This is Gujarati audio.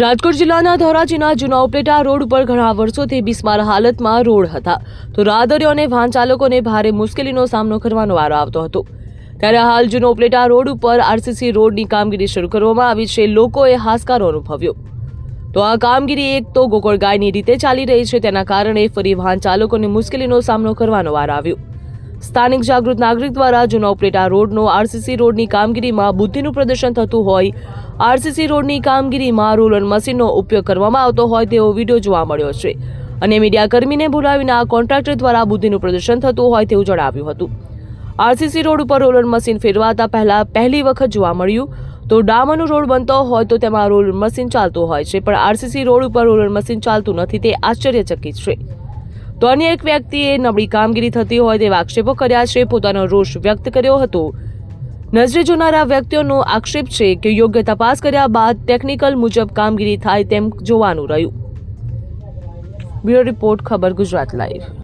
રાજકોટ જિલ્લાના ધોરાજીના જૂના ઉપલેટા રોડ ઉપર ઘણા વર્ષોથી બિસ્માર હાલતમાં રોડ હતા. તો રાહદરીઓ અને વાહન ચાલકોને ભારે મુશ્કેલીનો સામનો કરવાનો વારો આવતો હતો. ત્યારે હાલ જૂનો ઉપલેટા રોડ ઉપર આરસીસી રોડની કામગીરી શરૂ કરવામાં આવી છે. લોકોએ હાશકારો અનુભવ્યો. તો આ કામગીરી એક તો ગોકળગાયની રીતે ચાલી રહી છે. તેના કારણે ફરી વાહન ચાલકોને મુશ્કેલીનો સામનો કરવાનો વાર આવ્યો. સ્થાનિક જાગૃત નાગરિક દ્વારા જૂના રોડનો આરસીસી રોડની કામગીરીમાં બુદ્ધિનું પ્રદર્શન થતું હોય. આરસીસી રોડની કામગીરીમાં રોલર મશીનનો ઉપયોગ કરવામાં આવતો હોય તેવો વીડિયો જોવા મળ્યો છે. અને મીડિયાકર્મીને બોલાવીને આ કોન્ટ્રાક્ટર દ્વારા બુદ્ધિનું પ્રદર્શન થતું હોય તેવું જણાવ્યું હતું. આરસીસી રોડ ઉપર રોલર મશીન ફેરવાતા પહેલા પહેલી વખત જોવા મળ્યું. તો ડામરનો રોડ બનતો હોય તો તેમાં રોલર મશીન ચાલતું હોય છે, પણ આરસીસી રોડ ઉપર રોલર મશીન ચાલતું નથી તે આશ્ચર્યચકિત છે. તો અન્ય એક વ્યક્તિએ નબળી કામગીરી થતી હોય તેવા આક્ષેપો કર્યા છે. પોતાનો રોષ વ્યક્ત કર્યો હતો. નજરે જોનારા વ્યક્તિઓનો આક્ષેપ છે કે યોગ્ય તપાસ કર્યા બાદ ટેકનિકલ મુજબ કામગીરી થાય તેમ જોવાનું રહ્યું. બ્યુરો રિપોર્ટ, ખબર ગુજરાત લાઈવ.